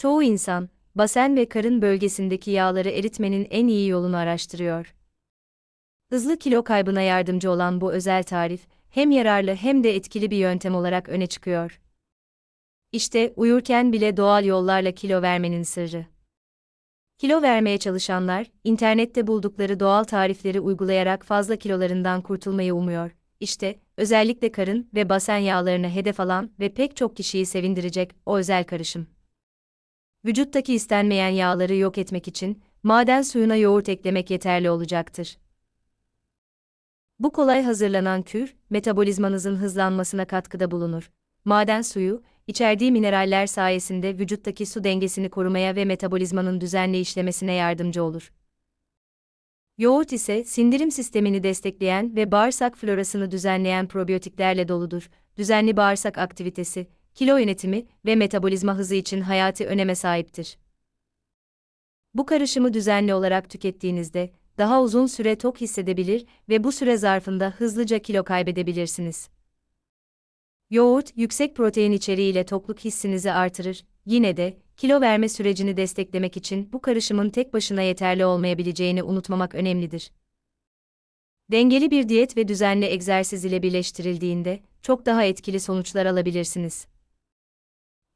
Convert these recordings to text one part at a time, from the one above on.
Çoğu insan, basen ve karın bölgesindeki yağları eritmenin en iyi yolunu araştırıyor. Hızlı kilo kaybına yardımcı olan bu özel tarif, hem yararlı hem de etkili bir yöntem olarak öne çıkıyor. İşte uyurken bile doğal yollarla kilo vermenin sırrı. Kilo vermeye çalışanlar, internette buldukları doğal tarifleri uygulayarak fazla kilolarından kurtulmayı umuyor. İşte, özellikle karın ve basen yağlarını hedef alan ve pek çok kişiyi sevindirecek o özel karışım. Vücuttaki istenmeyen yağları yok etmek için, maden suyuna yoğurt eklemek yeterli olacaktır. Bu kolay hazırlanan kür, metabolizmanızın hızlanmasına katkıda bulunur. Maden suyu, içerdiği mineraller sayesinde vücuttaki su dengesini korumaya ve metabolizmanın düzenli işlemesine yardımcı olur. Yoğurt ise sindirim sistemini destekleyen ve bağırsak florasını düzenleyen probiyotiklerle doludur. Düzenli bağırsak aktivitesi, kilo yönetimi ve metabolizma hızı için hayati öneme sahiptir. Bu karışımı düzenli olarak tükettiğinizde daha uzun süre tok hissedebilir ve bu süre zarfında hızlıca kilo kaybedebilirsiniz. Yoğurt, yüksek protein içeriğiyle tokluk hissinizi artırır. Yine de kilo verme sürecini desteklemek için bu karışımın tek başına yeterli olmayabileceğini unutmamak önemlidir. Dengeli bir diyet ve düzenli egzersiz ile birleştirildiğinde çok daha etkili sonuçlar alabilirsiniz.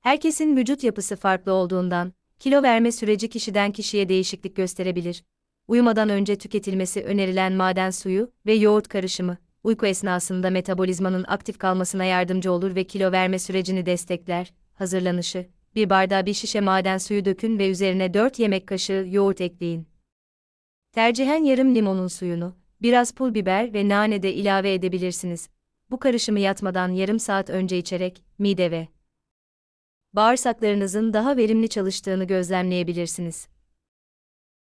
Herkesin vücut yapısı farklı olduğundan kilo verme süreci kişiden kişiye değişiklik gösterebilir. Uyumadan önce tüketilmesi önerilen maden suyu ve yoğurt karışımı uyku esnasında metabolizmanın aktif kalmasına yardımcı olur ve kilo verme sürecini destekler. Hazırlanışı bir bardağa bir şişe maden suyu dökün ve üzerine 4 yemek kaşığı yoğurt ekleyin. Tercihen yarım limonun suyunu, biraz pul biber ve nane de ilave edebilirsiniz. Bu karışımı yatmadan yarım saat önce içerek mide ve bağırsaklarınızın daha verimli çalıştığını gözlemleyebilirsiniz.